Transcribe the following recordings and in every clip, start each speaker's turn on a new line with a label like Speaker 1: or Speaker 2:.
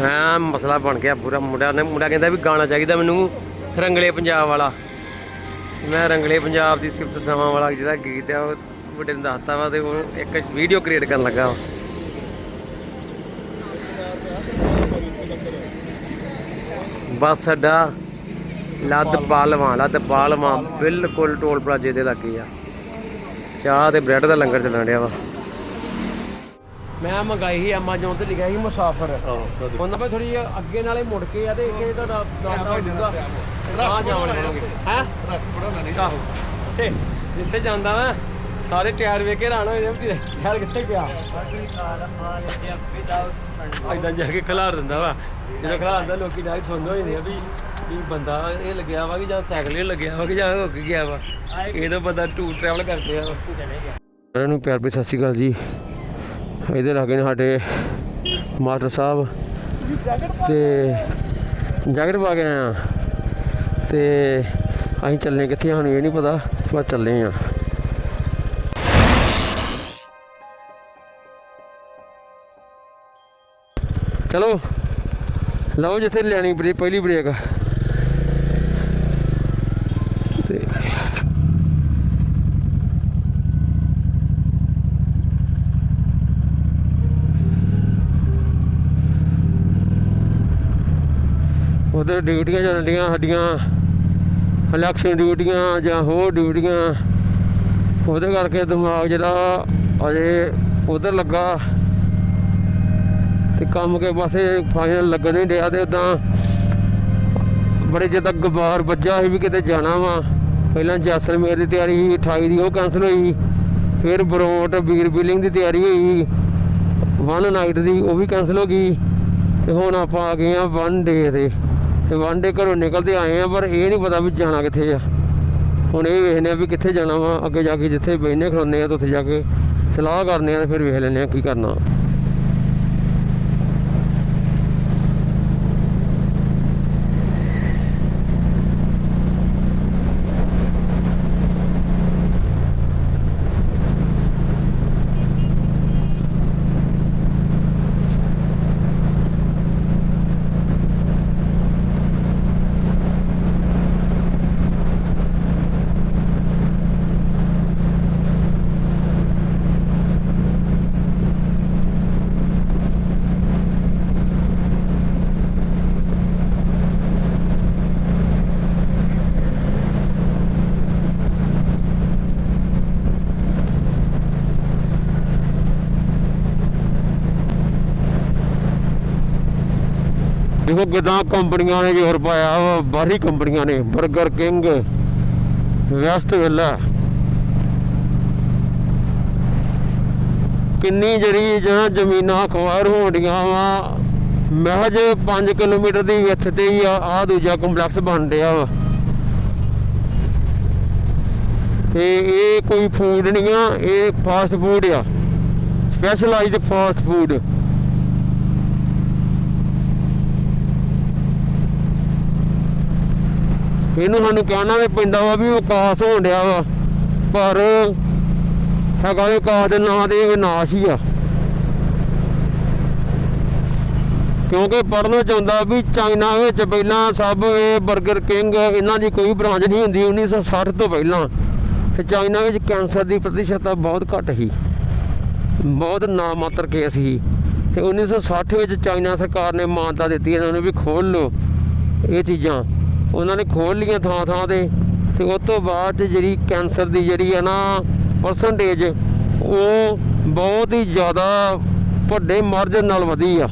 Speaker 1: ਹਾਂ, ਮਸਲਾ ਬਣ ਗਿਆ ਪੂਰਾ। ਮੁੰਡਾ ਨੇ ਮੁੰਡਾ ਕਹਿੰਦਾ ਵੀ ਗਾਣਾ ਚਾਹੀਦਾ ਮੈਨੂੰ ਰੰਗਲੇ ਪੰਜਾਬ ਵਾਲਾ। ਮੈਂ ਰੰਗਲੇ ਪੰਜਾਬ ਦੀ ਸਿਫਤ ਸਮਾਂ ਵਾਲਾ ਜਿਹੜਾ ਗੀਤ ਆ, ਉਹ ਮੁੰਡੇ ਨੂੰ ਦੱਸਤਾ ਵਾ ਤੇ ਉਹ ਇੱਕ ਵੀਡੀਓ ਕ੍ਰੀਏਟ ਕਰਨ ਲੱਗਾ ਵਾ। ਬਸ ਸਾਡਾ ਲੱਦ ਪਾਲਵਾਂ ਲੱਦ ਪਾਲਵਾਂ ਬਿਲਕੁਲ ਟੋਲ ਪਲਾਜੇ ਦੇ ਲੱਗੇ ਆ। ਚਾਹ ਤੇ ਬ੍ਰੈਡ ਦਾ ਲੰਗਰ ਚੱਲਣ ਡਿਆ ਵਾ। ਮੈਂ ਮੰਗਾਈ ਸੀ Amazon ਤੇ ਲਿਖਿਆ ਸੀ ਮੁਸਾਫਰ। ਉਹਨਾਂ ਮੈਂ ਥੋੜੀ ਅੱਗੇ ਨਾਲੇ ਮੁੜ ਕੇ ਆ ਤੇ ਇਹ ਤੁਹਾਡਾ ਦਾਦਾ ਹੋ ਜਾਊਗਾ। ਆ ਜਾਵਣ ਬਣੋਗੇ ਹੈ? ਰਸ ਬੜਾ ਨਹੀਂ ਆਹੋ। ਤੇ ਜਿੱਥੇ ਜਾਂਦਾ ਵਾ ਸਾਰੇ ਟਾਇਰ ਵੇਖ ਕੇ ਹੈਰਾਨ ਹੋ ਜਾਂਦੇ ਵੀ ਟਾਇਰ ਕਿੱਥੇ ਗਿਆ? ਇਦਾਂ ਜਾ ਕੇ ਖਿਲਾਰ ਦਿੰਦਾ ਵਾ। ਜਦੋਂ ਖਿਲਾਰ ਦਿੰਦਾ ਲੋਕੀ ਕੇ ਸੁਣਦੇ ਹੋ ਜਾਂਦੇ ਆ ਵੀ ਵੀ ਬੰਦਾ ਇਹ ਲੱਗਿਆ ਵਾ ਕਿ ਜਾਂ ਸਾਈਕਲ ਇਹ ਲੱਗਿਆ ਵਾ ਕਿ ਜਾਂ ਹੋ ਕੇ ਗਿਆ ਵਾ। ਇਹ ਤਾਂ ਬੰਦਾ ਟੂਰ ਟਰੈਵਲ ਕਰਦੇ ਆ। ਇਹਨਾਂ ਨੂੰ ਪਿਆਰ ਭਰੀ ਸਤਿ ਸ਼੍ਰੀ ਅਕਾਲ ਜੀ। ਇਹਦੇ ਲਾਗੇ ਨੇ ਸਾਡੇ ਮਾਸਟਰ ਸਾਹਿਬ ਤੇ ਜੈਕਟ ਪਾ ਕੇ ਆਏ ਆ। ਤੇ ਅਸੀਂ ਚੱਲੇ ਕਿੱਥੇ ਆ, ਸਾਨੂੰ ਇਹ ਨਹੀਂ ਪਤਾ ਪਰ ਚੱਲੇ ਆ। ਚਲੋ ਲਓ ਜਿੱਥੇ ਲੈਣੀ ਬ੍ਰੇਕ ਪਹਿਲੀ ਬ੍ਰੇਕ ਤੇ ਉਹਦੇ ਡਿਊਟੀਆਂ ਚੱਲਦੀਆਂ, ਸਾਡੀਆਂ ਇਲੈਕਸ਼ਨ ਡਿਊਟੀਆਂ ਜਾਂ ਹੋਰ ਡਿਊਟੀਆਂ, ਉਹਦੇ ਕਰਕੇ ਦਿਮਾਗ ਜਿਹੜਾ ਅਜੇ ਉਧਰ ਲੱਗਾ ਤੇ ਕੰਮ ਕੇ ਪਾਸੇ ਫਾਈਨਲ ਲੱਗਣ ਨਹੀਂ ਡਿਆ ਤੇ ਉਦਾਂ ਬੜੇ ਜਦ ਤੱਕ ਗਬਾਰ ਵੱਜਾ ਸੀ ਵੀ ਕਿਤੇ ਜਾਣਾ ਵਾ। ਪਹਿਲਾਂ ਜੈਸਲਮੇਰ ਦੀ ਤਿਆਰੀ ਸੀ 28 ਦੀ ਉਹ ਕੈਂਸਲ ਹੋਈ, ਫਿਰ ਬਰੋਟ ਵੀਰ ਬਿਲਿੰਗ ਦੀ ਤਿਆਰੀ ਹੋਈ ਵਨ ਨਾਈਟ ਦੀ ਉਹ ਵੀ ਕੈਂਸਲ ਹੋ ਗਈ ਤੇ ਹੁਣ ਆਪਾਂ ਆ ਗਏ ਆ ਵਨ ਡੇ ਤੇ। ਤੇ ਵਨ ਘਰੋਂ ਨਿਕਲਦੇ ਆਏ ਆ, ਪਰ ਇਹ ਨਹੀਂ ਪਤਾ ਵੀ ਜਾਣਾ ਕਿੱਥੇ ਆ। ਹੁਣ ਇਹ ਵੇਖਨੇ ਆ ਵੀ ਕਿੱਥੇ ਜਾਣਾ ਵਾ, ਅੱਗੇ ਜਾ ਕੇ ਜਿੱਥੇ ਬੈਠਨੇ ਖਲੋਨੇ ਆ ਤੇ ਉੱਥੇ ਜਾ ਕੇ ਸਲਾਹ ਕਰਨੇ ਆ ਤੇ ਫਿਰ ਵੇਖ ਲੈਨੇ ਆ ਕੀ ਕਰਨਾ। ਦੇਖੋ ਕਿਦਾਂ ਕੰਪਨੀਆਂ ਨੇ ਜ਼ੋਰ ਪਾਇਆ ਵਾ ਬਾਹਰੀ ਕੰਪਨੀਆਂ ਨੇ 버ਗਰ ਕਿੰਗ ਵੈਸਟ ਵਿਲਾ ਕਿੰਨੀ ਜਿਹੜੀ ਜਿਹੜਾ ਜ਼ਮੀਨਾਂ ਅਖਵਾਰ ਹੋਣੀਆਂ ਵਾ, ਮਹਿਜ 5 ਕਿਲੋਮੀਟਰ ਦੀ ਵਿੱਥ ਤੇ ਹੀ ਆ, ਆਹ ਦੂਜਾ ਕੰਪਲੈਕਸ ਬਣ ਰਿਹਾ ਵਾ। ਤੇ ਇਹ ਕੋਈ ਫੂਡ ਨਹੀਂ ਆ ਇਹ ਫਾਸਟ ਫੂਡ ਆ ਸਪੈਸ਼ਲਾਈਜ਼ਡ ਫਾਸਟ ਫੂਡ ਇਹਨੂੰ ਸਾਨੂੰ ਕਹਿਣਾ ਵੀ ਪੈਂਦਾ ਵਾ ਵੀ ਵਿਕਾਸ ਹੋਣ ਡਿਆ ਵਾ, ਪਰ ਹੈਗਾ ਵਿਕਾਸ ਦੇ ਨਾਂ ਤੇ ਵਿਨਾਸ਼ ਹੀ ਆ। ਕਿਉਂਕਿ ਪੜ੍ਹਨਾ ਚਾਹੁੰਦਾ ਵੀ ਚਾਈਨਾ ਵਿੱਚ ਪਹਿਲਾਂ ਸਭ ਇਹ 버ਗਰ ਕਿੰਗ ਇਹਨਾਂ ਦੀ ਕੋਈ ਬ੍ਰਾਂਚ ਨਹੀਂ ਹੁੰਦੀ 1960 ਤੋਂ ਪਹਿਲਾਂ। ਤੇ ਚਾਈਨਾ ਵਿੱਚ ਕੈਂਸਰ ਦੀ ਪ੍ਰਤੀਸ਼ਤਤਾ ਬਹੁਤ ਘੱਟ ਸੀ। ਬਹੁਤ ਨਾਮਾਤਰ ਕੇਸ ਸੀ। ਤੇ 1960 ਵਿੱਚ ਚਾਈਨਾ ਸਰਕਾਰ ਨੇ ਮਾਨਤਾ ਦਿੱਤੀ ਇਹਨਾਂ ਨੂੰ ਵੀ ਖੋਲ ਲਓ। ਇਹ ਚੀਜ਼ਾਂ ਉਹਨਾਂ ਨੇ ਖੋਲ ਲੀਆਂ ਥਾਂ ਥਾਂ ਤੇ ਤੇ ਉਸ ਤੋਂ ਬਾਅਦ 'ਚ ਜਿਹੜੀ ਕੈਂਸਰ ਦੀ ਜਿਹੜੀ ਹੈ ਨਾ ਪਰਸੈਂਟੇਜ ਉਹ ਬਹੁਤ ਹੀ ਜ਼ਿਆਦਾ ਵੱਡੇ ਮਾਰਜਨ ਨਾਲ ਵਧੀ ਆ।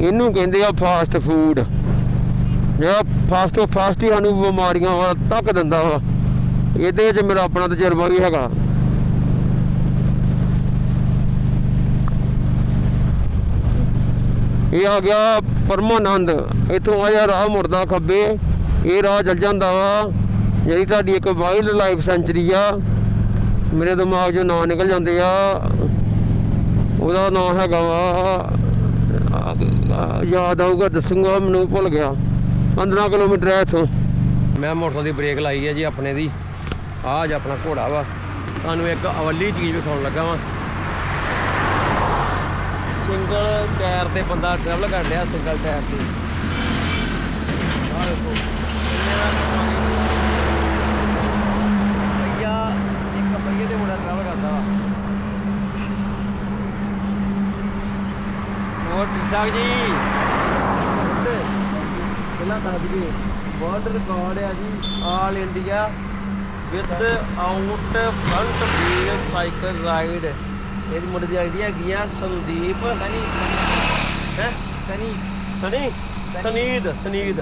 Speaker 1: ਇਹਨੂੰ ਕਹਿੰਦੇ ਆ ਫਾਸਟ ਫੂਡ ਜਿਹੜਾ ਫਾਸਟ ਤੋਂ ਫਾਸਟ ਹੀ ਸਾਨੂੰ ਬਿਮਾਰੀਆਂ ਵੱਲ ਤੱਕ ਦਿੰਦਾ ਵਾ। ਇਹਦੇ 'ਚ ਮੇਰਾ ਆਪਣਾ ਤਜਰਬਾ ਵੀ ਹੈਗਾ। ਇਹ ਆ ਗਿਆ ਪਰਮਾਨੰਦ। ਇਥੋਂ ਆਇਆ ਰਾਹ ਮੁੜਦਾ ਖੱਬੇ। ਇਹ ਰਾਹ ਚੱਲ ਜਾਂਦਾ ਵਾ। ਜਿਹੜੀ ਤੁਹਾਡੀ ਇੱਕ ਵਾਈਲਡ ਲਾਈਫ ਸੈਂਚਰੀ ਆ, ਮੇਰੇ ਦਿਮਾਗ 'ਚੋਂ ਨਾਂ ਨਿਕਲ ਜਾਂਦੇ ਆ। ਉਹਦਾ ਨਾਮ ਹੈਗਾ ਵਾ। ਯਾਦ ਆਊਗਾ, ਦੱਸੂਗਾ, ਮੈਨੂੰ ਭੁੱਲ ਗਿਆ। 15 ਕਿਲੋਮੀਟਰ ਹੈ ਇਥੋਂ। ਮੈਂ ਮੋਟਰਸਾਈਕਲ ਦੀ ਬ੍ਰੇਕ ਲਾਈ ਹੈ ਜੀ ਆਪਣੇ ਦੀ। ਆਹ ਜ ਆਪਣਾ ਘੋੜਾ ਵਾ। ਤੁਹਾਨੂੰ ਇੱਕ ਅਵਲੀ ਚੀਜ਼ ਵਿਖਾਉਣ ਲੱਗਾ ਵਾਂ। ਸਿੰਗਲ ਟਾਇਰ ਤੇ ਬੰਦਾ ਟਰੈਵਲ ਕਰ ਰਿਹਾ, ਸਿੰਗਲ ਟਾਇਰ ਤੇ। ਆਹ ਦੇਖੋ। ਪਈਆ ਇੱਕ ਪਈਏ ਤੇ ਮੁੰਡਾ ਟਰੈਵਲ ਕਰਦਾ ਵਾ। ਹੋਰ ਠੀਕ ਠਾਕ ਜੀ? ਪਹਿਲਾਂ ਦੱਸ ਦਈਏ ਵਰਲਡ ਰਿਕਾਰਡ ਹੈ ਜੀ all India without front wheel cycle ride ਇਹ ਮੁੰਡੇ ਦੀ ਆਈਡੀ ਹੈਗੀ ਆ ਸੰਦੀਪ ਸਨੀ। ਹੈ?
Speaker 2: ਸਨੀ।
Speaker 1: ਸਨੀ? ਸਨੀਦ ਸਨੀਦ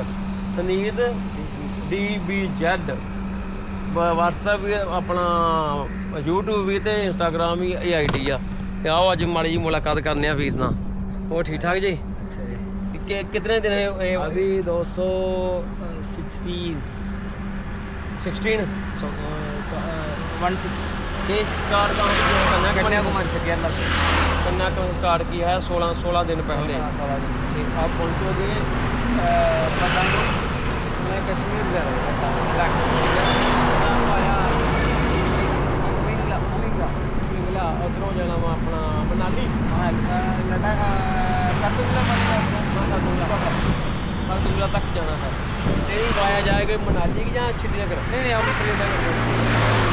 Speaker 1: ਸਨੀਦ DBZ WhatsApp ਵੀ ਆਪਣਾ YouTube ਵੀ ਤੇ Instagram ਵੀ ਇਹ ਆਈਡੀ ਆ। ਤੇ ਆਓ ਅੱਜ ਮਾੜੀ ਜੀ ਮੁਲਾਕਾਤ ਕਰਨੇ ਆ ਵੀਰ ਨਾਲ। ਉਹ ਠੀਕ ਠਾਕ ਜੀ? ਕਿ ਕਿਤਨੇ ਦਿਨ ਇਹ
Speaker 2: ਅਭੀ 216 16
Speaker 1: 16
Speaker 2: 160 ਤੇ
Speaker 1: ਸਟਾਰਟ ਤਾਂ ਕਿਉਂ ਕਰਨਾ? ਕੰਨਿਆ ਕੁਮਾਰੀ
Speaker 2: ਸੇ ਗਿਆ ਲੱਗ ਕੰਨਿਆ
Speaker 1: ਕੁਮਾਰੀ ਸਟਾਰਟ ਕੀ ਹੈ? 16 16 ਦਿਨ
Speaker 2: ਪਹਿਲੇ। ਤੇ
Speaker 1: ਆਪ ਪਹੁੰਚੋਗੇ ਪਤਾ
Speaker 2: ਨਹੀਂ ਮੈਂ ਕਸ਼ਮੀਰ ਜਾ ਰਿਹਾ ਹਾਂ। ਨਾਮ ਆਇਆ। ਮਿੰਗਲਾ ਮਿੰਗਲਾ ਮਿੰਗਲਾ
Speaker 1: ਉਧਰੋਂ ਜਾਣਾ ਮੈਂ ਆਪਣਾ ਮਨਾਲੀ। ਹਾਂ
Speaker 2: ਲੜਾ ਕਤੂਲਾ ਮਨਾਲੀ
Speaker 1: ਕਤੂਲਾ ਤੱਕ ਜਾਣਾ ਹੈ। ਤੇਰੀ ਵਾਇਆ ਜਾਏਗਾ ਮਨਾਲੀ ਜਾਂ ਛਿੱਲੀ ਨਗਰ
Speaker 2: ਨਹੀਂ ਨਹੀਂ ਅੰਮ੍ਰਿਤਸਰ ਤੱਕ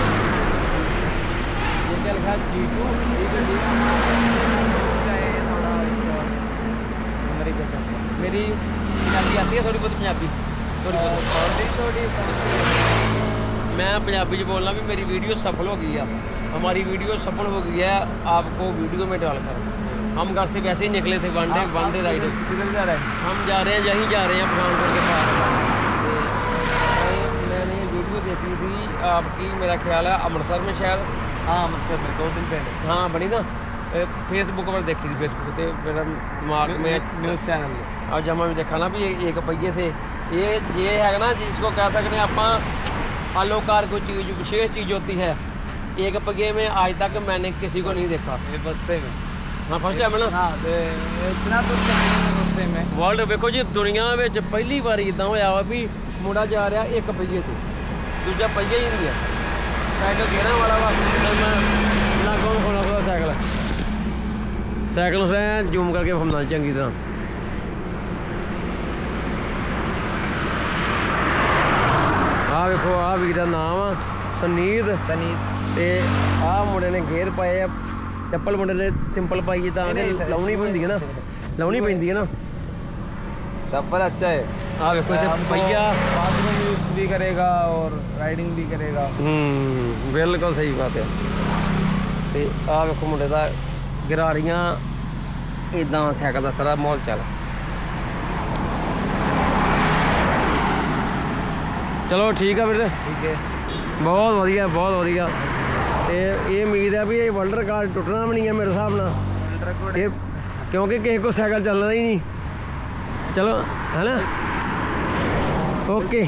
Speaker 1: ये क्या लिखा है जी टू
Speaker 2: अमेरिका से
Speaker 1: मेरी पंजाबी आती है थोड़ी बहुत पंजाबी थोड़ी बहुत
Speaker 2: थोड़ी थोड़ी
Speaker 1: मैं पंजाबी में बोलना भी मेरी वीडियो सफल हो गई है हमारी वीडियो सफल हो गई है आपको वीडियो में डालकर हम घर से वैसे ही निकले थे one day one day ride
Speaker 2: किधर जा रहा है
Speaker 1: हम जा रहे हैं यहीं जा रहे हैं पठानकोट के पास तो मैं- मैंने वीडियो देखी थी आपकी मेरा ख्याल है अमृतसर में शायद
Speaker 2: हाँ अमृतसर में दो दिन पहले
Speaker 1: हाँ बनी ना फेसबुक पर देखी थी फेसबुक पे मेरा दिमाग में
Speaker 2: न्यूज़ चैनल में
Speaker 1: और जब मैं देखा ना भी ये एक पहिए से ये ये है ना जिसको कह सकते हैं आप आलोकार कोई चीज़ विशेष चीज़ होती है एक पहिए में आज तक मैंने किसी को नहीं देखा
Speaker 2: ये बस्ते में
Speaker 1: हाँ फर्स्ट टाइम है ना
Speaker 2: हाँ ते इतना दूर से आए हैं बस्ते में
Speaker 1: ਵਰਲਡ ਵੇਖੋ ਜੀ ਦੁਨੀਆ ਵਿੱਚ ਪਹਿਲੀ ਵਾਰ ਇਦਾਂ ਹੋਇਆ ਵਾ ਵੀ ਮੁੰਡਾ ਜਾ ਰਿਹਾ ਇੱਕ ਪਹੀਏ ਤੇ ਦੂਜਾ ਪਹੀਆ ਹੀ ਨਹੀਂ ਹੈ ਸਾਈਕਲ ਕਿਹੜਾ ਵਾਲਾ ਵਾ। ਮੈਂ ਲਾਗੋਂ ਖੋਲਾ ਖੋਲਾ ਸਾਈਕਲ। ਸਾਈਕਲ ਉਸ ਜ਼ੂਮ ਕਰਕੇ ਫਮਦਾ ਚੰਗੀ ਤਰ੍ਹਾਂ। ਆ ਵੇਖੋ ਆ ਵੀਰ ਦਾ ਨਾਮ ਆ
Speaker 2: ਸਨੀਰ
Speaker 1: ਤੇ ਆ ਮੁੰਡੇ ਨੇ ਗੇਅਰ ਪਾਏ ਆ। ਚੱਪਲ ਮੁੰਡੇ ਨੇ ਸਿੰਪਲ ਪਾਈ ਤਾਂ ਲਾਉਣੀ ਪੈਂਦੀ ਹੈ ਨਾ। ਲਾਉਣੀ ਪੈਂਦੀ ਹੈ ਨਾ।
Speaker 2: ਚੱਪਲ ਅੱਛਾ ਹੈ।
Speaker 1: ਆਹ ਵੇਖੋ ਇੱਥੇ ਪਈਆ
Speaker 2: बाथरूम यूज भी करेगा और राइडिंग भी करेगा
Speaker 1: ਹੂੰ ਬਿਲਕੁਲ ਸਹੀ ਬਾਤ ਹੈ ਤੇ ਆਹ ਵੇਖੋ ਮੁੰਡੇ ਦਾ ਗਰਾਰੀਆਂ ਇਦਾਂ ਸਾਈਕਲ ਦਾ ਸਾਰਾ ਮਾਹੌਲ ਚੱਲ ਚਲੋ ਠੀਕ ਆ ਵੀਰ
Speaker 2: ठीक है
Speaker 1: ਬਹੁਤ ਵਧੀਆ ਬਹੁਤ ਵਧੀਆ ਤੇ ਇਹ ਉਮੀਦ ਹੈ ਵੀ ਇਹ ਵਰਲਡ ਰਿਕਾਰਡ ਟੁੱਟਣਾ ਵੀ ਨਹੀਂ ਹੈ ਮੇਰੇ ਹਿਸਾਬ ਨਾਲ ਇਹ ਕਿਉਂਕਿ ਕਿਸੇ ਕੋ ਸਾਈਕਲ ਚੱਲਣਾ ਹੀ ਨਹੀਂ ਚਲੋ ਹੈਨਾ ਓਕੇ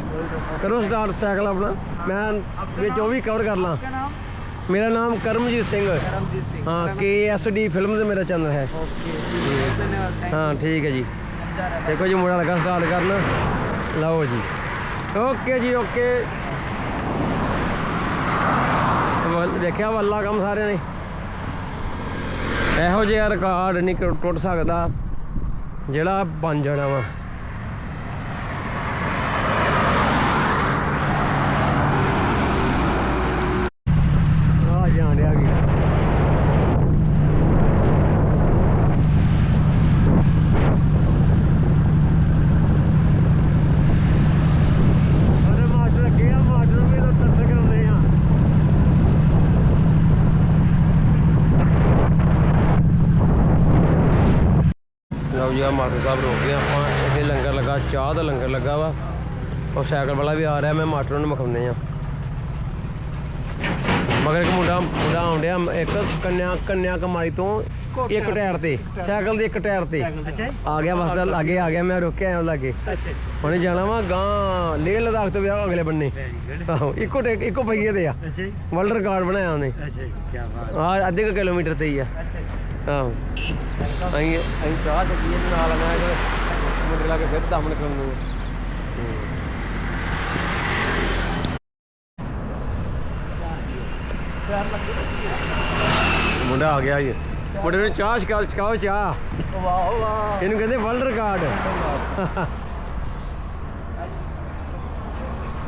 Speaker 1: ਕਰੋ ਸਟਾਰਟ ਸਾਈਕਲ ਆਪਣਾ। ਮੈਂ ਵਿੱਚ ਉਹ ਵੀ ਕਵਰ ਕਰ ਲਾਂ। ਮੇਰਾ ਨਾਮ ਕਰਮਜੀਤ ਸਿੰਘ
Speaker 2: ਕਰਮਜੀਤ ਸਿੰਘ
Speaker 1: ਹਾਂ KSD ਫਿਲਮਜ਼ ਮੇਰਾ ਚੈਨਲ ਹੈ। ਹਾਂ ਠੀਕ ਹੈ ਜੀ। ਦੇਖੋ ਜੀ ਮੁੰਡਾ ਲਗਾ ਸਟਾਰਟ ਕਰਨ। ਲਓ ਜੀ। ਓਕੇ ਜੀ ਓਕੇ। ਦੇਖਿਆ ਵੱਲਾ ਕੰਮ ਸਾਰਿਆਂ ਨੇ? ਇਹੋ ਜਿਹਾ ਰਿਕਾਰਡ ਨਹੀਂ ਟੁੱਟ ਸਕਦਾ ਜਿਹੜਾ ਬਣ ਜਾਣਾ ਵਾ। ਰੁਕਾ ਬਣਾ ਕੇ ਆਪਾਂ। ਇੱਥੇ ਲੰਗਰ ਲੱਗਾ ਚਾਹ ਦਾ ਲੰਗਰ ਲੱਗਾ ਵਾ। ਉਹ ਸਾਈਕਲ ਵਾਲਾ ਵੀ ਆ ਰਿਹਾ ਮੈਂ ਮਾਟਰ ਨੂੰ ਮਖਾਉਂਦੇ ਆ ਮਗਰ ਇੱਕ ਮੁੰਡਾ ਮੁੰਡਾ ਆਉਂਦਿਆ ਇੱਕ ਕੰਨਿਆ ਕੰਨਿਆ ਕਮਾਈ ਤੋਂ ਇੱਕ ਟਾਇਰ ਤੇ ਸਾਈਕਲ ਦੇ ਇੱਕ ਟਾਇਰ ਤੇ। ਆ ਗਿਆ ਬਸ ਲਾਗੇ ਆ ਗਿਆ ਮੈਂ ਰੁਕਿਆ ਉਹ ਲਾਗੇ। ਹੁਣ ਜਾਣਾ ਵਾ ਗਾਂ ਲੇਹ ਲਦਾਖ ਤੋਂ ਵਿਆਹ ਅਗਲੇ ਬੰਨੇ। ਆਹੋ ਇੱਕੋ ਇੱਕੋ ਪਹੀਏ ਤੇ ਆ। ਵਰਲਡ ਰਿਕਾਰਡ ਬਣਾਇਆ ਉਹਨੇ।
Speaker 2: ਅੱਛਾ
Speaker 1: ਆ ਅੱਧੇ ਕਿਲੋਮੀਟਰ ਤੇ ਹੀ ਆ। ਆਹੋ ਅਸੀਂ ਅਸੀਂ ਚਾਹ ਚੱਕੀ ਇਹਦੇ ਨਾਲ ਮੈਂ ਕਿ ਮੁੰਡੇ ਲਾ ਕੇ ਫਿਰ ਦਮਨ ਕਰਨ ਨੂੰ। ਮੁੰਡਾ ਆ ਗਿਆ ਜੀ। ਮੁੰਡੇ ਨੂੰ ਚਾਹ ਸ਼ਿਕਾਓ ਸ਼ਿਕਾਓ ਚਾਹ।
Speaker 2: ਵਾਹ ਵਾਹ
Speaker 1: ਇਹਨੂੰ ਕਹਿੰਦੇ ਵਰਲਡ ਰਿਕਾਰਡ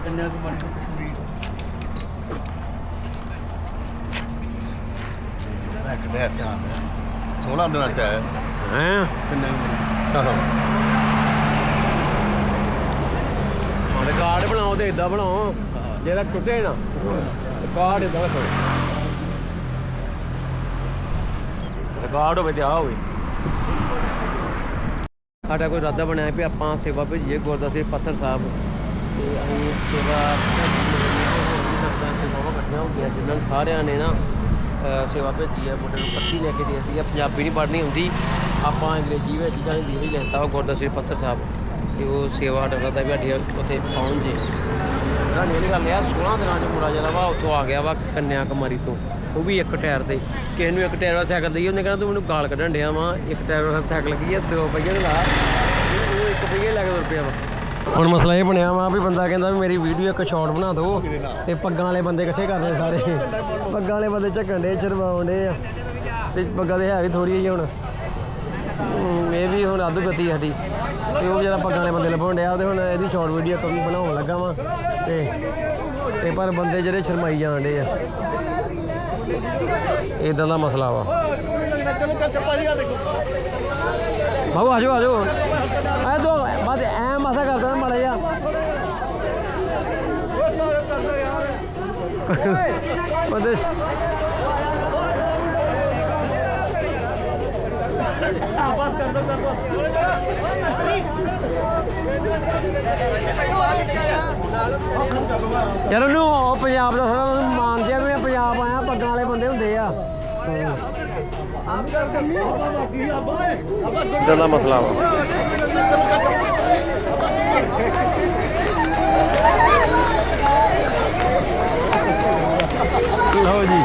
Speaker 2: ਕੰਨਿਆ ਕੁਮਾਰ
Speaker 3: ਰੱਖ ਦੇ ਆਸਾਂ 16 ਦਿਨਾਂ ਚ ਆਇਆ
Speaker 1: ਹੈ ਕਿੰਨੇ ਆਹੋ। ਰਿਕਾਰਡ ਬਣਾਓ ਤੇ ਇਦਾਂ ਬਣਾਓ। ਜਿਹੜਾ ਟੁੱਟੇ ਨਾ ਰਿਕਾਰਡ ਇਦਾਂ ਰੱਖੋ। ਰਿਕਾਰਡ ਹੋਵੇ ਤੇ ਆ ਹੋਵੇ। ਸਾਡਾ ਕੋਈ ਇਰਾਦਾ ਬਣਿਆ ਵੀ ਆਪਾਂ ਸੇਵਾ ਭੇਜੀਏ ਗੁਰਦਾਸੇ ਪੱਥਰ ਸਾਹਿਬ। ਤੇ ਅਸੀਂ ਸੇਵਾ ਭੇਜੀਏ। ਹੋਰ ਵੀ ਇਕੱਠੀਆਂ ਹੁੰਦੀਆਂ ਜਿਨ੍ਹਾਂ ਸਾਰਿਆਂ ਨੇ ਨਾ ਸੇਵਾ ਭੇਜੀ ਹੈ ਮੁੰਡੇ ਨੂੰ ਪੱਤੀ ਲੈ ਕੇ ਦੇ ਦਿੱਤੀ ਹੈ ਪੰਜਾਬੀ ਨਹੀਂ ਪੜ੍ਹਨੀ ਹੁੰਦੀ। ਆਪਾਂ ਅੰਗਰੇਜ਼ੀ ਵਿੱਚ ਜਾਂ ਹਿੰਦੀ ਵਿੱਚ ਲੈਤਾ ਉਹ ਗੁਰਦੁਆਰਾ ਸਾਹਿਬ ਪੱਥਰ ਸਾਹਿਬ ਤੇ ਉਹ ਸੇਵਾ ਸਾਡਾ ਦਾ ਵੀ ਸਾਡੀ ਉੱਥੇ ਪਹੁੰਚ ਜੇ। ਜਿਹੜਾ ਮੇਰੀ ਗੱਲ ਆ 16 ਦਿਨਾਂ ਚ ਮੁੰਡਾ ਜਿਹੜਾ ਵਾ, ਉੱਥੋਂ ਆ ਗਿਆ ਵਾ ਕੰਨਿਆ ਕੁਮਾਰੀ ਤੋਂ। ਉਹ ਵੀ ਇੱਕ ਟਾਇਰ ਤੇ। ਕਿਸੇ ਨੂੰ ਇੱਕ ਟਾਇਰ ਵਾਲਾ ਸਾਈਕਲ ਦਈਏ ਉਹਨੇ ਕਹਿੰਦਾ ਤੂੰ ਮੈਨੂੰ ਗਾਲ ਕੱਢਣ ਡਿਆ ਵਾ। ਇੱਕ ਟਾਇਰ ਵਾਲਾ ਸਾਈਕਲ ਕੀ ਆ, ਦੋ ਪਹੀਏ ਦੇ ਉਹ ਇੱਕ ਪਹੀਏ ਲੈ ਕੇ ਰੁਪਿਆ ਵਾ। ਹੁਣ ਮਸਲਾ ਇਹ ਬਣਿਆ ਵਾ ਵੀ ਬੰਦਾ ਕਹਿੰਦਾ ਵੀ ਮੇਰੀ ਵੀਡੀਓ ਇੱਕ ਸ਼ਾਰਟ ਬਣਾ ਦਿਓ ਤੇ ਪੱਗਾਂ ਵਾਲੇ ਬੰਦੇ ਇਕੱਠੇ ਕਰਨੇ ਸਾਰੇ। ਪੱਗਾਂ ਵਾਲੇ ਬੰਦੇ ਝੱਕਣ ਦੇ ਚਰਵਾਉਣ ਦੇ ਆ। ਤੇ ਪੱਗਾਂ ਦੇ ਹੈ ਵੀ ਥੋੜੀ ਜਿਹੀ ਹੁਣ। ਇਹ ਵੀ ਹੁਣ ਅੱਧ ਗਤੀ ਸਾਡੀ। ਤੇ ਉਹ ਜਿਹੜਾ ਪੱਗਾਂ ਵਾਲੇ ਬੰਦੇ ਲੱਭਣ ਡਿਆ ਉਹਦੇ ਹੁਣ ਇਹਦੀ ਸ਼ਾਰਟ ਵੀਡੀਓ ਕਮੀ ਬਣਾਉਣ ਲੱਗਾ ਵਾਂ। ਤੇ ਤੇ ਪਰ ਬੰਦੇ ਜਿਹੜੇ ਸ਼ਰਮਾਈ ਜਾਣ ਡੇ ਆ। ਇਦਾਂ ਦਾ ਮਸਲਾ ਵਾ। ਬਾਬੂ ਆਜੋ ਆਜੋ ਐ ਦੋ ਬਸ ਐ ਮਸਾ ਕਰਦਾ ਨਾ ਮਾੜਾ ਜਿਹਾ ਬੰਦੇ ਯਾਰ ਉਹਨੂੰ ਉਹ ਪੰਜਾਬ ਦਾ ਸਾਰਾ ਉਹਨੂੰ ਮਾਨ ਜਿਹਾ ਵੀ ਪੰਜਾਬ ਆਇਆ, ਪੱਗਾਂ ਵਾਲੇ ਬੰਦੇ ਹੁੰਦੇ ਆ। ਇਦਾਂ ਦਾ ਮਸਲਾ ਵਾ ਲਓ ਜੀ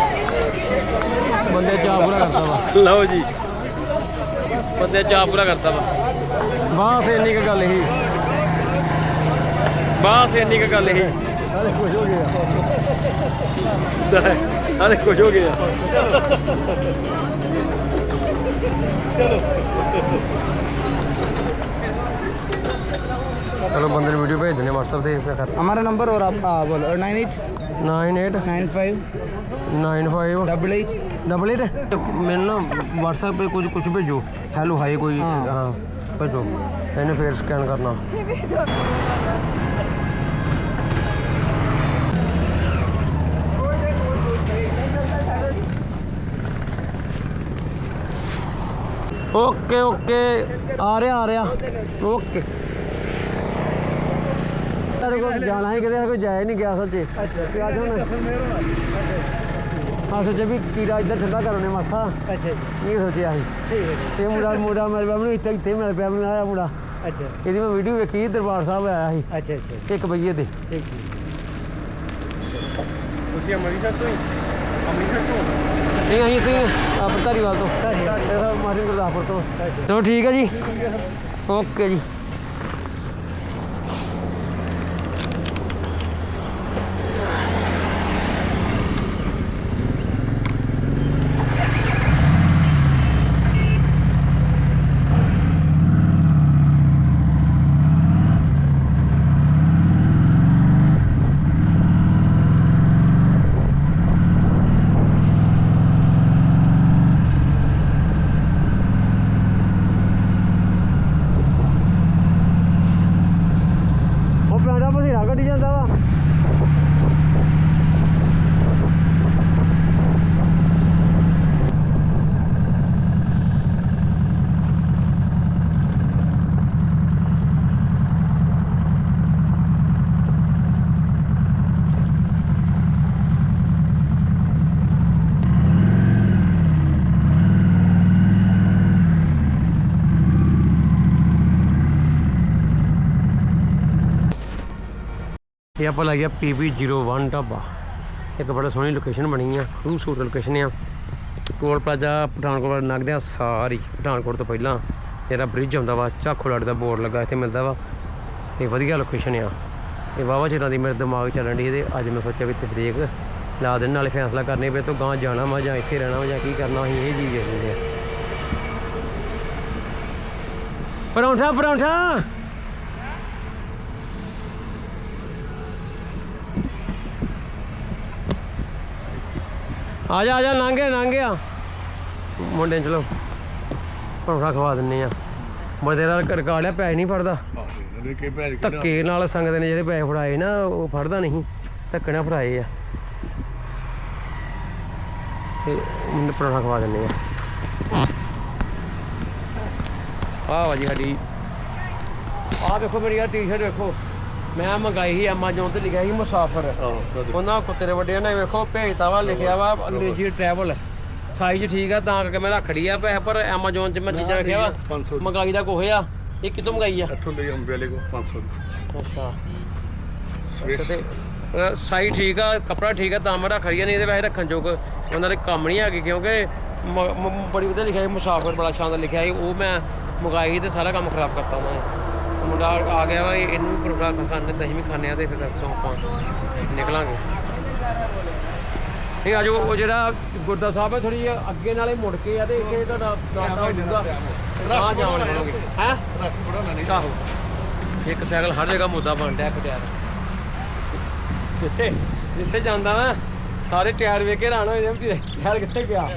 Speaker 1: ਬੰਦੇ ਚਾਹ ਪੂਰਾ ਕਰਤਾ ਵਾ ਲਓ ਜੀ ਬੰਦੇ ਚਾਹ ਪੂਰਾ ਕਰਤਾ ਵਾ ਬਸ ਇੰਨੀ ਕੁ ਗੱਲ ਹੀ ਬਸ ਇੰਨੀ ਕੁ ਗੱਲ ਹੀ ਹਾਲੇ ਖੁਸ਼ ਹੋ ਗਿਆ ਹਾਲੇ ਖੁਸ਼ ਹੋ ਗਿਆ ਚਲੋ ਬੰਦੇ ਨੂੰ ਵੀਡੀਓ ਭੇਜ ਦਿੰਦੇ WhatsApp ਤੇ ਫਿਰ ਕਰ
Speaker 2: हमारा नंबर और आप हाँ बोलो nine eight
Speaker 1: 98
Speaker 2: nine five
Speaker 1: 95
Speaker 2: double eight
Speaker 1: Double 8 ਮੈਨੂੰ ਨਾ WhatsApp ਤੇ ਕੁਝ ਕੁਝ ਭੇਜੋ। ਹੈਲੋ ਹਾਈ ਕੋਈ ਹਾਂ। ਭੇਜੋ। ਇਹਨੇ ਫੇਰ ਸਕੈਨ ਕਰਨਾ। ਓਕੇ ਓਕੇ ਆ ਰਿਹਾ ਆ ਰਿਹਾ। ਓਕੇ ਤੇਰੇ ਕੋਲ ਜਾਣਾ ਹੀ ਕਿਤੇ ਕੋਈ ਜਾਇਆ ਨਹੀਂ ਗਿਆ ਸੱਚੇ। ਅੱਛਾ ਅੱਜ ਹੁਣ ਹਾਂ ਸੋਚਿਆ ਵੀ ਕੀੜਾ ਇੱਧਰ ਠੰਡਾ ਕਰਨੇ ਮਸਾ।
Speaker 2: ਅੱਛਾ
Speaker 1: ਇਹ ਸੋਚਿਆ ਸੀ। ਠੀਕ ਹੈ ਇਹ ਮੁੰਡਾ ਮੁੰਡਾ ਮੇਰੇ ਪਿਆ ਮੈਨੂੰ ਇੱਥੇ ਇੱਥੇ ਮੇਰੇ ਪਿਆ ਮੈਨੂੰ ਆਇਆ ਮੁੰਡਾ।
Speaker 2: ਅੱਛਾ।
Speaker 1: ਇਹਦੀ ਮੈਂ ਵੀਡੀਓ ਵੇਖੀ ਦਰਬਾਰ ਸਾਹਿਬ ਆਇਆ ਸੀ।
Speaker 2: ਅੱਛਾ ਅੱਛਾ।
Speaker 1: 1 ਵਜੇ ਦੇ।
Speaker 2: ਠੀਕ ਜੀ। ਤੁਸੀਂ ਅੰਮ੍ਰਿਤਸਰ ਤੋਂ ਹੀ? ਅੰਮ੍ਰਿਤਸਰ ਤੋਂ?
Speaker 1: ਨਹੀਂ ਅਸੀਂ ਇੱਥੇ ਆਪਰ ਧਾਰੀਵਾਲ ਤੋਂ। ਧਾਰੀਵਾਲ। ਤੋਂ। ਚਲੋ ਠੀਕ ਹੈ ਜੀ। ਓਕੇ ਜੀ। ਇਹ ਆਪਾਂ ਲੱਗਿਆ PB01 ਢਾਬਾ। ਇੱਕ ਬੜਾ ਸੋਹਣੀ ਲੋਕੇਸ਼ਨ ਬਣੀ ਆ, ਖੂਬਸੂਰਤ ਲੋਕੇਸ਼ਨ ਆ। ਟੋਲ ਪਲਾਜ਼ਾ ਪਠਾਨਕੋਟ ਵੱਲ ਲੰਘਦੇ ਸਾਰੀ, ਪਠਾਨਕੋਟ ਤੋਂ ਪਹਿਲਾਂ। ਜਿਹੜਾ ਬ੍ਰਿਜ ਆਉਂਦਾ ਵਾ ਝਾਖੋ ਲੜ ਦਾ ਬੋਰਡ ਲੱਗਾ, ਇੱਥੇ ਮਿਲਦਾ ਵਾ। ਇਹ ਵਧੀਆ ਲੋਕੇਸ਼ਨ ਆ। ਇਹ ਵਾਵਾ ਚਿਰਾਂ ਦੀ ਮੇਰੇ ਦਿਮਾਗ ਚੱਲਣ ਦੀ ਇਹਦੇ ਅੱਜ ਮੈਂ ਸੋਚਿਆ ਵੀ ਇੱਥੇ ਬ੍ਰੇਕ ਲਾ ਦੇਣ, ਨਾਲੇ ਫੈਸਲਾ ਕਰਨੇ ਪਏ ਤੋਂ ਗਾਂ ਜਾਣਾ ਵਾ ਜਾਂ ਇੱਥੇ ਰਹਿਣਾ ਵਾ ਜਾਂ ਕੀ ਕਰਨਾ, ਅਸੀਂ ਇਹ ਚੀਜ਼ ਦੇਖਦੇ ਆ। ਪਰੌਂਠਾ ਪਰੌਂਠਾ! ਆ ਜਾ ਆ ਜਾ ਲੰਘ ਗਿਆ। ਲੰਘ ਮੁੰਡੇ ਚਲੋ ਪਰੌਂਠਾ ਖਵਾ ਦਿੰਨੇ ਆ ਬਦੇਰਾ ਰਿਕਾਰਡ ਆ ਪੈਸੇ ਨਹੀਂ ਫੜਦਾ। ਧੱਕੇ ਨਾਲ ਸੰਗਤ ਨੇ ਜਿਹੜੇ ਪੈਸੇ ਫੜਾਏ ਨਾ, ਉਹ ਫੜਦਾ ਨਹੀਂ। ਧੱਕੇ ਨਾਲ ਫੜਾਏ ਆ। ਤੇ ਮੈਨੂੰ ਪਰੌਂਠਾ ਖਵਾ ਦਿੰਨੇ ਆ ਆਹ ਵਾ ਜੀ ਸਾਡੀ। ਆਹ ਵੇਖੋ ਮੇਰੀ ਆ ਟੀ-ਸ਼ਰਟ ਵੇਖੋ ਮੈਂ ਮੰਗਾਈ ਸੀ Amazon ਤੇ ਲਿਖਿਆ ਸੀ ਮੁਸਾਫਰ। ਉਹਨਾਂ ਕੁੱਤੇ ਵੱਡਿਆਂ ਨੇ ਵੇਖੋ ਭੇਜਤਾ ਵਾ ਲਿਖਿਆ ਵਾ ਅੰਗਰੇਜ਼ੀ ਟਰੈਵਲ ਸਾਈਜ਼ ਠੀਕ ਆ ਤਾਂ ਕਰਕੇ ਮੈਂ ਰੱਖ ਲਈ ਆ ਪੈਸੇ ਪਰ Amazon 'ਚ ਮੈਂ ਚੀਜ਼ਾਂ ਵੇਖਿਆ ਵਾ।
Speaker 3: 500
Speaker 1: ਮੰਗਾਈ ਦਾ ਕੋਹ ਆ ਇਹ ਕਿਤੋਂ ਮੰਗਾਈ ਆ?
Speaker 3: ਇੱਥੋਂ ਲਈ ਅੰਬੇ ਵਾਲੇ ਕੋ 500
Speaker 1: ਅੱਛਾ। ਸਾਈ ਠੀਕ ਆ ਕਪੜਾ ਠੀਕ ਆ ਤਾਂ ਮੈਂ ਰੱਖ ਰਹੀ ਆ ਨਹੀਂ ਇਹਦੇ ਵੈਸੇ ਰੱਖਣ ਯੋਗ ਉਹਨਾਂ ਦੇ ਕੰਮ ਨਹੀਂ ਹੈਗੇ ਕਿਉਂਕਿ ਬੜੀ ਵਧੀਆ ਲਿਖਿਆ ਸੀ ਮੁਸਾਫਰ ਬੜਾ ਸ਼ਾਨਦਾਰ ਲਿਖਿਆ ਸੀ ਉਹ ਮੈਂ ਮੰਗਾਈ ਤੇ ਸਾਰਾ ਕੰਮ ਖਰਾਬ ਕਰਤਾ ਉਹਨਾਂ ਨੇ। ਮੁੰਡਾ ਆ ਗਿਆ ਵਾ ਇਹ- ਇਹਨੂੰ ਪਰੋਟਾ ਖਾਣੇ ਤੇ ਅਸੀਂ ਵੀ ਖਾਣੇ ਆ ਤੇ ਫਿਰ ਉੱਥੋਂ ਆਪਾਂ ਨਿਕਲਾਂਗੇ। ਇਹ ਆਜੋ ਉਹ ਜਿਹੜਾ ਗੁਰਦਾ ਸਾਹਿਬ ਹੈ ਥੋੜੀ ਅੱਗੇ ਨਾਲੇ ਮੁੜ ਕੇ ਆ ਤੇ ਇੱਥੇ ਤੁਹਾਡਾ ਦਾਦਾ ਹੋ ਜਾਊਗਾ ਆ ਜਾਵਣ ਬਣੋਗੇ ਹੈ?
Speaker 3: ਰਸ ਬੜਾ ਨਹੀਂ
Speaker 1: ਆਹੋ। ਇੱਕ ਸਾਈਕਲ ਹਰ ਜਗ੍ਹਾ ਮੁੱਦਾ ਬਣ ਡਿਆ ਇੱਕ ਟਾਇਰ ਜਿੱਥੇ ਜਿੱਥੇ ਜਾਂਦਾ ਨਾ ਸਾਰੇ ਟਾਇਰ ਵੇਖ ਕੇ ਹੈਰਾਨ ਹੋਏ ਜਾਂਦੇ ਟਾਇਰ ਕਿੱਥੇ ਗਿਆ?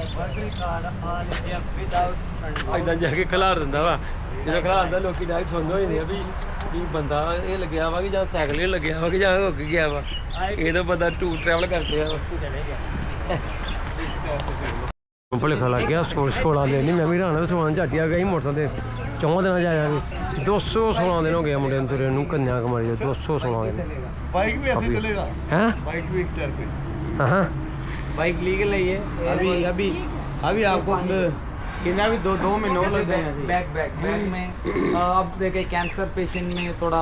Speaker 1: ਇਦਾਂ ਜਾ ਕੇ ਖਿਲਾਰ ਦਿੰਦਾ ਵਾ। ਜਿਹੜਾ ਖਿਲਾਰਦਾ ਲੋਕੀ ਜਾ ਸੁਣਦੇ ਹੋ ਜਾਂਦੇ ਆ ਵੀ ਬੰਦਾ ਇਹ ਲੱਗਿਆ ਵਾ ਕਿ ਜਾਂ ਸਾਈਕਲ ਇਹ ਲੱਗਿਆ ਵਾ ਕਿ ਜਾਂ ਹੁੱਕ ਗਿਆ ਵਾ। ਇਹ ਤਾਂ ਬੰਦਾ ਟੂਰ ਟਰੈਵਲ ਕਰਦੇ ਆ। ਭੁਲੇਖਾ ਖਾ ਲੱਗ ਗਿਆ ਸਪੋਰਟਸ ਕੋਲਾ ਦੇ ਨਹੀਂ ਮੈਂ ਵੀ ਰਾਣਾ ਸਵਾਨ ਝਾਟੀ ਆ ਗਿਆ ਸੀ ਮੋਟਰਸਾਈਕਲ ਤੇ ਚੌਂ ਦਿਨਾਂ ਜਾ ਜਾਵਾਂਗੇ। 216 ਦਿਨ ਹੋ ਗਏ ਮੁੰਡੇ ਨੂੰ ਤੁਰੇ ਨੂੰ ਕੰਨਿਆ ਕਮਾਰੀ 216 ਦਿਨ।
Speaker 3: ਬਾਈਕ ਵੀ ਅਸੀਂ ਚੱਲੇਗਾ
Speaker 1: ਹੈ?
Speaker 3: ਬਾਈਕ ਵੀ ਇੱਕ ਟਰਪੇ
Speaker 1: हाँ।
Speaker 2: बाइक लीगल है। ये
Speaker 4: अभी अभी अभी आपको कितना भी दो दो में नौ लग हैं
Speaker 2: बैग बैग बैग में। आप देखे कैंसर पेशेंट में थोड़ा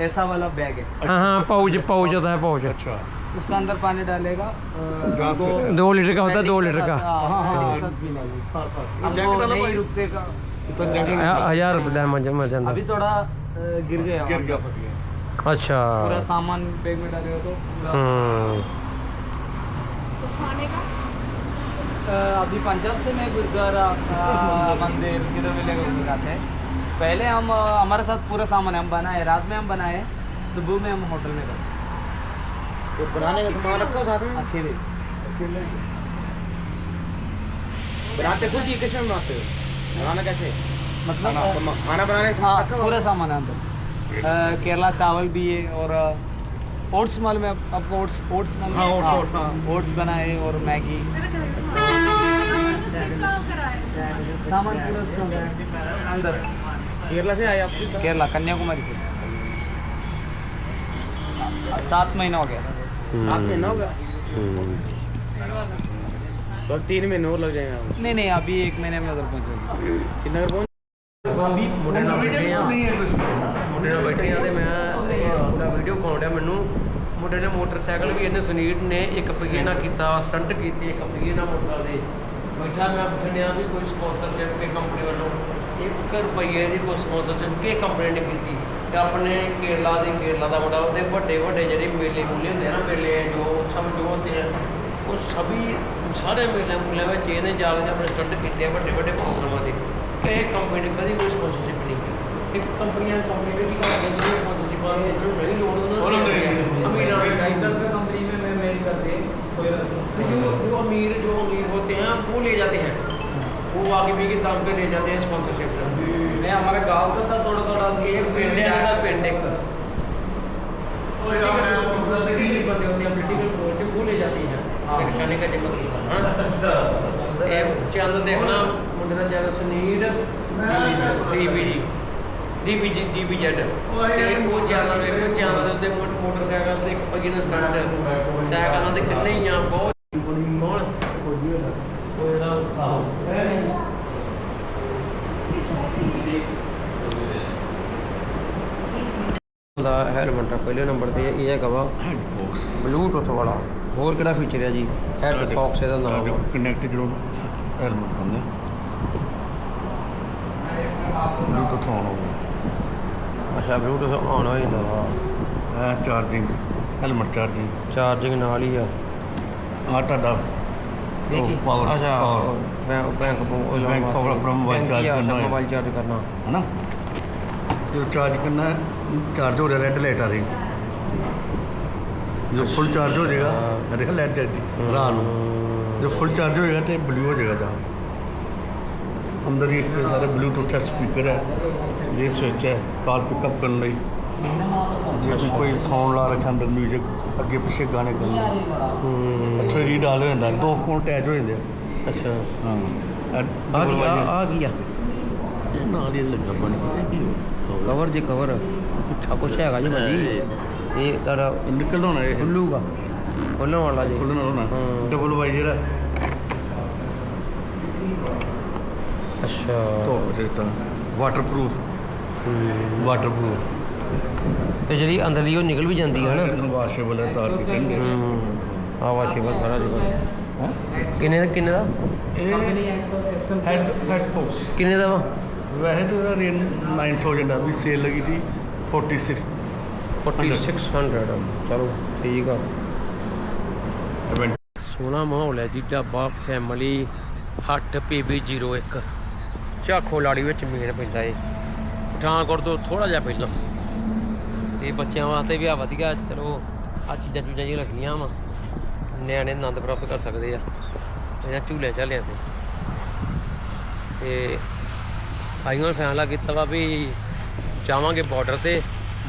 Speaker 2: ऐसा वाला बैग है।
Speaker 1: हाँ हाँ पाउच पाउच होता है पाउच
Speaker 3: अच्छा।
Speaker 2: उसके अंदर पानी डालेगा दो
Speaker 1: लीटर का होता है दो लीटर का।
Speaker 2: हाँ,
Speaker 3: हाँ,
Speaker 1: हज़ार रुपये
Speaker 2: अभी थोड़ा गिर गया।
Speaker 3: गिर गया
Speaker 1: अच्छा।
Speaker 2: पूरा सामान बैग में डालेगा तो। हम्म। पूरा
Speaker 1: ਹੂੰ
Speaker 2: अ, अभी पंजाब से मैं गुरुद्वारा मंदिर किधर मिलेगा वो दिखाते हैं। पहले हम हमारे साथ पूरा सामान है हम बनाए रात में हम बनाए सुबह में हम होटल में करते
Speaker 4: तो बनाने का सामान रखो साथ में?
Speaker 2: अकेले। अकेले।
Speaker 4: बनाते खुद ही किचन में बनाते हो? बनाना कैसे?
Speaker 2: मतलब
Speaker 4: खाना खाना बनाने का
Speaker 2: हाँ पूरा सामान है अंदर केरला चावल भी है और ओट्स माल में आपको ओट्स ओट्स माल
Speaker 3: हाँ ओट्स ओट्स हाँ।
Speaker 2: ओट्स बनाए और मैगी। सामान पूरा उसका अंदर
Speaker 4: केरला से आए आप?
Speaker 2: केरला कन्याकुमारी से। सात महीना हो गया।
Speaker 4: सात हम्म। महीना हो गया? हम्म। तो तीन महीने और लग जाएँगे
Speaker 2: नहीं नहीं अभी एक महीने में उधर पहुँचे
Speaker 4: श्रीनगर पहुँच
Speaker 3: तो अभी मोटेरा
Speaker 1: बैठे यहाँ मोटेरा बैठे हैं मैं ਪੂਰਾ ਵੀਡੀਓ ਆ ਮੈਨੂੰ। ਮੁੰਡੇ ਨੇ ਮੋਟਰਸਾਈਕਲ ਵੀ ਇਹਨੇ ਸੁਨੀਲ ਨੇ ਇੱਕ ਪਹੀਏ ਨਾਲ ਕੀਤਾ ਸਟੰਟ ਕੀਤੀ ਇੱਕ ਪਹੀਏ ਨਾਲ ਮੋਟਰਸਾਈਕਲ ਦੇ ਬੈਠਾ ਮੈਂ ਪੁੱਛਣਿਆ ਵੀ ਕੋਈ ਸਪਾਂਸਰਸ਼ਿਪ ਕਿ ਕੰਪਨੀ ਵੱਲੋਂ? 1 ਰੁਪਈਏ ਦੀ ਕੋਈ ਸਪਾਂਸਰਸ਼ਿਪ ਕਿ ਕੰਪਨੀ ਨੇ ਕੀਤੀ? ਤੇ ਆਪਣੇ ਕੇਰਲਾ ਦੇ ਕੇਰਲਾ ਦਾ ਮੁੰਡਾ ਉਹਦੇ ਵੱਡੇ ਵੱਡੇ ਜਿਹੜੇ ਮੇਲੇ ਮੂਲੇ ਹੁੰਦੇ ਆ ਨਾ ਮੇਲੇ ਜੋ ਜੋ ਹੁੰਦੇ ਆ ਉਹ ਸਭੀ ਸਾਰੇ ਮੇਲੇ ਮੂਲੇ ਵਿੱਚ ਇਹਨੇ ਜਾ ਕੇ ਆਪਣੇ ਸਟੰਟ ਕੀਤੇ ਵੱਡੇ ਵੱਡੇ ਪ੍ਰੋਗਰਾਮਾਂ ਦੇ। ਕਿਸੇ ਕੰਪਨੀ ਨੇ ਕਦੀ ਕੋਈ ਸਪਾਂਸਰਸ਼ਿਪ ਨਹੀਂ ਕੀਤੀ। ਇੱਕ ਕੰਪਨੀਆਂ ਕੰਪਨੀ ਨੇ ਕੀ ਕਰਦੇ ਨੂੰ पर जो
Speaker 3: मेरी लोड
Speaker 1: है ना अमीर
Speaker 2: साइकिल का कंपनी में मैं मेल करके कोई रेस्पॉन्स
Speaker 1: जो जो अमीर जो अमीर होते हैं वो ले जाते हैं वो आगे भी के दाम पे ले जाते हैं स्पॉन्सरशिप से
Speaker 2: नहीं हमारे गांव का सर थोड़ा थोड़ा
Speaker 1: ये पिंड है ना पिंड एक और यहाँ मैं उनका देखिए बंदे होते हैं पोलिटिकल बोलते वो ले जाती हैं मेरे खाने का जब मतलब हां चैनल देखना मुंडे का channel Sunil TV ji DBG DBZ ਤੇ ਉਹ ਚੈਨਲ ਵੇਖੋ ਚੈਨਲ ਦੇ ਉੱਤੇ ਮੋਟਰਸਾਈਕਲ ਤੇ ਇੱਕ ਪੱਗੀ ਨਾਲ ਸਟੰਟ। ਸਾਈਕਲਾਂ ਤੇ ਕਿੰਨੇ ਹੀ ਆ ਬਹੁਤ। ਕੌਣ? ਦਾ ਹੈਲਮਟ ਪਹਿਲੇ ਨੰਬਰ ਤੇ ਇਹ ਹੈਗਾ ਵਾ ਬਲੂਟੁੱਥ ਵਾਲਾ। ਹੋਰ ਕਿਹੜਾ ਫੀਚਰ ਹੈ ਜੀ? ਹੈਡ ਫੌਕਸ ਇਹਦਾ ਨਾਮ
Speaker 3: ਹੈ ਕਨੈਕਟ ਹੈਲਮਟ ਹੁੰਦਾ ਬਲੂਟੁੱਥ ਆਨ ਹੋਊਗਾ
Speaker 1: ਅੱਛਾ ਬਲੂਟੁੱਥ ਆਨ ਹੋ ਜਾਂਦਾ ਵਾ
Speaker 3: ਆ ਚਾਰਜਿੰਗ ਹੈਲਮਟ ਚਾਰਜਿੰਗ
Speaker 1: ਚਾਰਜਿੰਗ ਨਾਲ ਹੀ ਆ।
Speaker 3: ਆ ਤੁਹਾਡਾ
Speaker 1: ਉਹ
Speaker 3: ਪਾਵਰ
Speaker 1: ਅੱਛਾ
Speaker 3: ਮੈਂ
Speaker 1: ਬੈਂਕ ਤੋਂ
Speaker 3: ਬੈਂਕ ਪਾਵਰ ਆਪਣਾ ਮੋਬਾਈਲ ਚਾਰਜ ਕਰਨਾ ਹੈ।
Speaker 1: ਮੋਬਾਈਲ ਚਾਰਜ
Speaker 3: ਜੋ ਚਾਰਜ ਕਰਨਾ ਚਾਰਜ ਹੋ ਰਿਹਾ ਰੈੱਡ ਲਾਈਟ ਆ ਰਹੀ ਜੋ ਫੁੱਲ ਚਾਰਜ ਹੋ ਜਾਏਗਾ ਦੇਖਾ ਲਾਈਟ ਜਲਦੀ ਫੁੱਲ ਚਾਰਜ ਹੋਏਗਾ ਤੇ ਬਲੂ ਹੋ ਜਾਏਗਾ ਜਾਂ। ਅੰਦਰ ਹੀ ਇਸ ਦੇ ਸਾਰੇ ਬਲੂਟੁੱਥ ਸਪੀਕਰ ਹੈ। ਜੇ ਸਵਿਚ ਹੈ। ਕਾਲ ਪਿਕਅਪ ਕਰਨ ਲਈ। ਜੇ ਕੋਈ ਕੋਈ ਸਾਊਂਡ ਲਾ ਰੱਖਿਆ ਅੰਦਰ 뮤직 ਅੱਗੇ ਪਿੱਛੇ ਗਾਣੇ ਕਰਨ ਲਈ।
Speaker 1: ਹੂੰ।
Speaker 3: ਇੱਥੇ ਰੀ ਡਾਲ ਹੋ ਜਾਂਦਾ। ਦੋ ਫੋਨ ਅਟੈਚ ਹੋ ਜਾਂਦੇ ਆ।
Speaker 1: ਅੱਛਾ।
Speaker 3: ਹਾਂ।
Speaker 1: ਆ ਕੀ ਆ ਆ ਕੀ ਆ।
Speaker 3: ਇਹ ਨਾਲ ਹੀ ਲੱਗਾ ਬਣ
Speaker 1: ਕਵਰ ਜੀ ਕਵਰ ਪੁੱਠਾ ਕੁਛ ਹੈਗਾ ਜੀ ਭਾਜੀ। ਇਹ ਤੁਹਾਡਾ
Speaker 3: ਨਿਕਲ ਹੋਣਾ ਇਹ?
Speaker 1: ਖੁੱਲੂਗਾ। ਖੋਲਣ ਵਾਲਾ ਜੀ।
Speaker 3: ਖੁੱਲਣਾ
Speaker 1: ਹਾਂ।
Speaker 3: ਡਬਲ ਵਾਈ ਜਿਹੜਾ।
Speaker 1: ਅੱਛਾ।
Speaker 3: ਤਾਂ। ਵਾਟਰਪ੍ਰੂਫ
Speaker 1: ਹੂੰ।
Speaker 3: ਵਾਟਰਪ੍ਰੂਫ
Speaker 1: ਤੇ ਜਿਹੜੀ ਅੰਦਰਲੀ ਉਹ ਨਿਕਲ ਵੀ ਜਾਂਦੀ ਹੈ ਨਾ।
Speaker 3: ਇਹਨੂੰ ਵਾਸ਼ੇਬਲ ਹੈ ਤਾਰ ਕੇ ਕਹਿੰਦੇ ਆ।
Speaker 1: ਹੂੰ ਆ ਵਾਸ਼ੇਬਲ ਸਾਰਾ ਜੀ ਕਿੰਨੇ ਦਾ ਕਿੰਨੇ ਦਾ?
Speaker 3: ਇਹ ਹੈਡ ਹੈਡ ਪੋਸ
Speaker 1: ਕਿੰਨੇ ਦਾ ਵਾ?
Speaker 3: ਵੈਸੇ ਤਾਂ ਇਹਦਾ ਰੇਂਜ 9000 ਆ ਵੀ ਸੇਲ ਲੱਗੀ ਸੀ 46
Speaker 1: 4600 ਚਲੋ ਠੀਕ ਆ।
Speaker 3: ਇਵੈਂਟ
Speaker 1: ਸੋਹਣਾ ਮਾਹੌਲ ਹੈ ਜੀ ਢਾਬਾ ਫੈਮਿਲੀ ਹੱਟ PB01 ਝਾਖੋ ਲਾੜੀ ਵਿੱਚ ਮੇਨ ਪੈਂਦਾ ਏ। ਪਠਾਨਕੋਟ ਤੋਂ ਥੋੜਾ ਜਿਹਾ ਪਹਿਲਾਂ। ਤੇ ਬੱਚਿਆਂ ਵਾਸਤੇ ਵੀ ਆ ਵਧੀਆ ਚਲੋ ਆ ਚੀਜ਼ਾਂ ਚੂਜ਼ਾਂ ਜਿਹੀਆਂ ਲੱਗੀਆਂ ਵਾ। ਨਿਆਣੇ ਆਨੰਦ ਪ੍ਰਾਪਤ ਕਰ ਸਕਦੇ ਆ। ਇਹਨਾਂ ਝੂਲੇ ਝਾਲਿਆਂ ਤੇ। ਤੇ ਆਈਆਂ ਫੈਸਲਾ ਕੀਤਾ ਵਾ ਵੀ ਜਾਵਾਂਗੇ ਬਾਰਡਰ ਤੇ।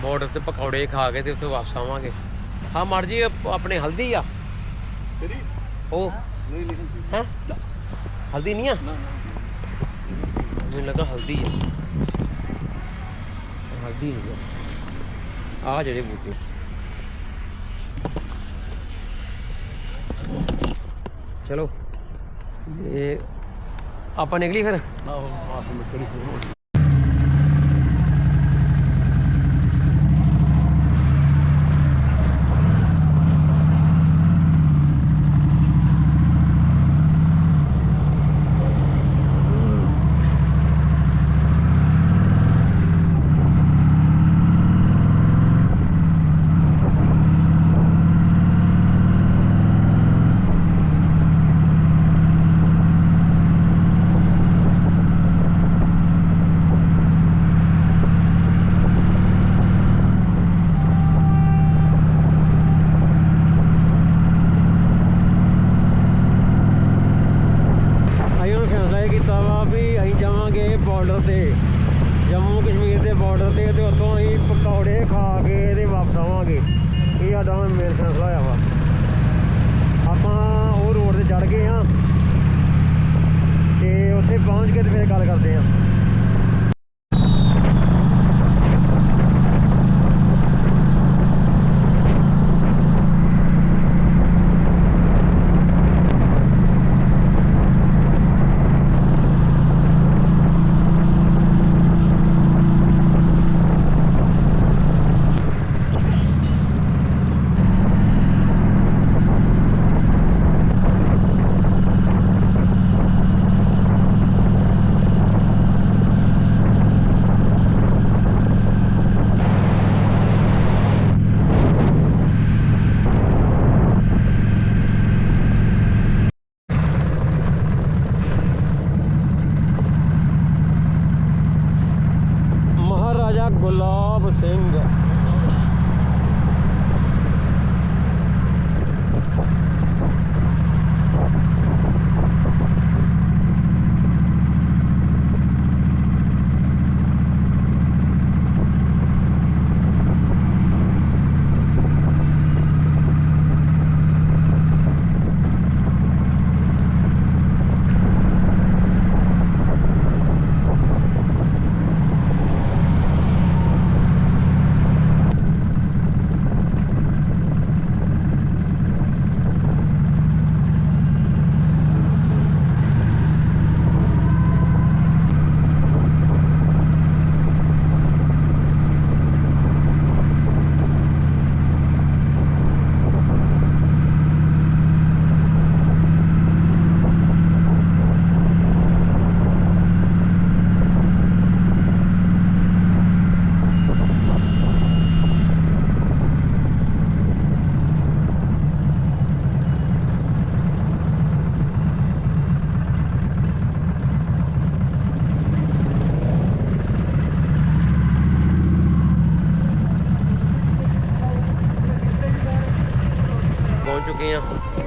Speaker 1: ਬਾਰਡਰ ਤੇ ਪਕੌੜੇ ਖਾ ਕੇ ਤੇ ਉੱਥੇ ਵਾਪਸ ਆਵਾਂਗੇ। ਹਾਂ ਮਰ ਜੀ ਆਪਣੇ ਹਲਦੀ ਆ।
Speaker 3: ਕਿਹੜੀ
Speaker 1: ਉਹ।
Speaker 3: ਨਹੀਂ ਨਹੀਂ
Speaker 1: ਹੈ? ਹਲਦੀ ਨਹੀਂ ਆ? ਮੈਨੂੰ ਲੱਗਾ ਹਲਦੀ ਆ। ਹਲਦੀ ਨਹੀਂ ਆ ਆਹ ਜਿਹੜੇ ਬੂਟੇ। ਚਲੋ ਇਹ ਆਪਾਂ ਨਿਕਲੀ ਫਿਰ?
Speaker 3: ਆਹੋ ਪਾਸ ਵਿੱਚ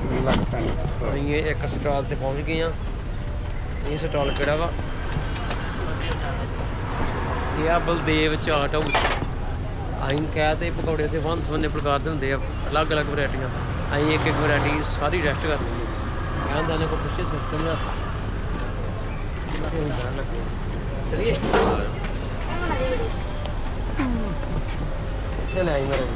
Speaker 1: ਅਸੀਂ ਇੱਕ ਸਟਾਲ ਤੇ ਪਹੁੰਚ ਗਏ ਆ ਇਹ ਸਟਾਲ ਕਿਹੜਾ ਵਾ? ਇਹ ਆ ਬਲਦੇਵ ਚਾਟ ਹਾਊਸ ਅਸੀਂ ਕਹਿ ਤੇ ਪਕੌੜੇ ਤੇ ਵੰਨ ਸਵੰਨੇ ਪ੍ਰਕਾਰ ਦੇ ਹੁੰਦੇ ਆ, ਅਲੱਗ ਅਲੱਗ ਵੈਰਾਈਟੀਆਂ। ਅਸੀਂ ਇੱਕ ਇੱਕ ਵੈਰਾਈਟੀ ਸਾਰੀ ਰੈਸਟ ਕਰ ਲਈ ਕਹਿੰਦਾ ਨੇ ਕੋ ਪੁੱਛੇ ਸਿਸਟਮ ਆ ਚਲਿਏ। ਚਲ ਆਈ ਮੇਰੇ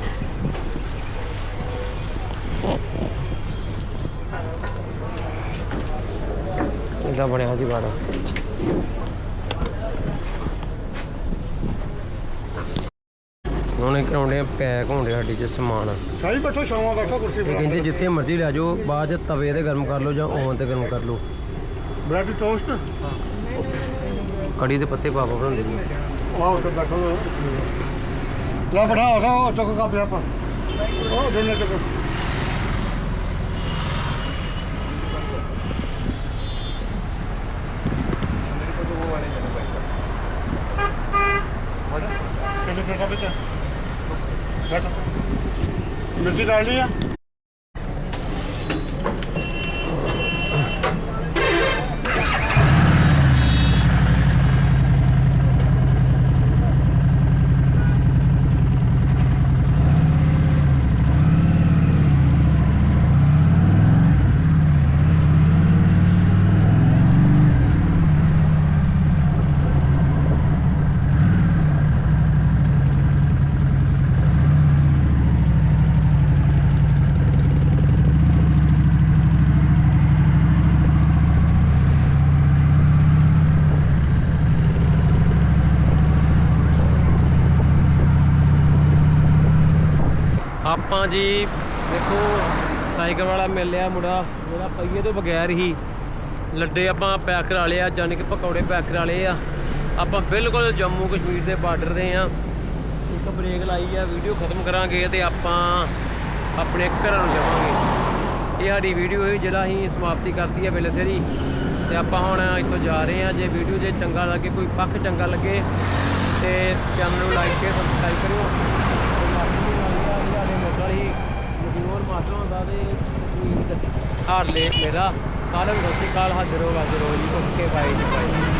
Speaker 1: ਇਹਦਾ ਬਣਿਆ ਜੀ ਬਾੜਾ ਉਹਨੇ ਕਰਾਉਂਦੇ ਆ ਪੈਕ ਹੁੰਦੇ ਸਾਡੀ ਚ ਸਮਾਨ।
Speaker 3: ਸ਼ਾਹੀ ਬੈਠੋ ਸ਼ਾਮਾਂ ਬੈਠੋ ਕੁਰਸੀ
Speaker 1: ਇਹ ਕਹਿੰਦੇ ਜਿੱਥੇ ਮਰਜ਼ੀ ਲੈ ਜਾਓ ਬਾਅਦ ਚ ਤਵੇ ਤੇ ਗਰਮ ਕਰ ਲਓ ਜਾਂ ਓਵਨ ਤੇ ਗਰਮ ਕਰ ਲਓ।
Speaker 3: ਬ੍ਰੈਡ ਟੋਸਟ
Speaker 1: ਕੜੀ ਦੇ ਪੱਤੇ ਪਾਪਾ ਬਣਾਉਂਦੇ ਨੇ।
Speaker 3: ਆਹ ਉੱਥੇ ਬੈਠੋ। ਲਾ ਹੋ ਗਿਆ ਉਹ ਚੁੱਕ ਆਪਾਂ। ਉਹ ਦੋਨੇ ਚੁੱਕ ਕਿੰਨੇ ਕਿੰਨੇ ਕਾਪੇ ਚ ਬੈਠੋ ਮਿਰਚੀ ਡਾਲ ਲਈ ਆ?
Speaker 1: ਆਪਾਂ ਜੀ ਦੇਖੋ, ਸਾਈਕਲ ਵਾਲਾ ਮਿਲ ਲਿਆ ਮੁੰਡਾ, ਜਿਹੜਾ ਪਹੀਏ ਤੋਂ ਬਗੈਰ ਹੀ ਲੱਡੇ ਆਪਾਂ ਪੈਕ ਕਰਾ ਲਿਆ ਜਾਨੀ ਕਿ ਪਕੌੜੇ ਪੈਕ ਕਰਾ ਲਏ ਆ। ਆਪਾਂ ਬਿਲਕੁਲ ਜੰਮੂ ਕਸ਼ਮੀਰ ਦੇ ਬਾਰਡਰ ਦੇ ਆ। ਇੱਕ ਬ੍ਰੇਕ ਲਾਈ ਆ, ਵੀਡੀਓ ਖਤਮ ਕਰਾਂਗੇ ਤੇ ਆਪਾਂ ਆਪਣੇ ਘਰਾਂ ਨੂੰ ਜਾਵਾਂਗੇ। ਇਹ ਸਾਡੀ ਵੀਡੀਓ ਹੈ ਜਿਹੜਾ ਅਸੀਂ ਸਮਾਪਤੀ ਕਰਤੀ ਹੈ ਵੇਲੇ ਸਿਰੀ ਤੇ ਆਪਾਂ ਹੁਣ ਇੱਥੋਂ ਜਾ ਰਹੇ ਹਾਂ ਜੇ ਵੀਡੀਓ ਜੇ ਚੰਗਾ ਲੱਗੇ, ਕੋਈ ਪੱਖ ਚੰਗਾ ਲੱਗੇ, ਤੇ ਚੈਨਲ ਨੂੰ ਲਾਈਕ ਤੇ ਸਬਸਕ੍ਰਾਈਬ ਕਰਿਓ ਤੇ ਮਾਸਟਰ ਨੂੰ ਲੱਗ ਗਿਆ ਵੀ ਸਾਡੇ ਮੋਟਰ ਹੀ ਮਸ਼ਹੂਰ ਮਾਸਟਰ ਹੁੰਦਾ ਤੇ ਹਾਰਲੇ ਮੇਰਾ ਸਾਰਿਆਂ ਨੂੰ ਸਤਿ ਸ਼੍ਰੀ ਅਕਾਲ ਹਾਜ਼ਰ ਹੋ ਹਾਜ਼ਰ ਹੋ ਜੀ ਓਕੇ ਬਾਈ ਜੀ ਬਾਈ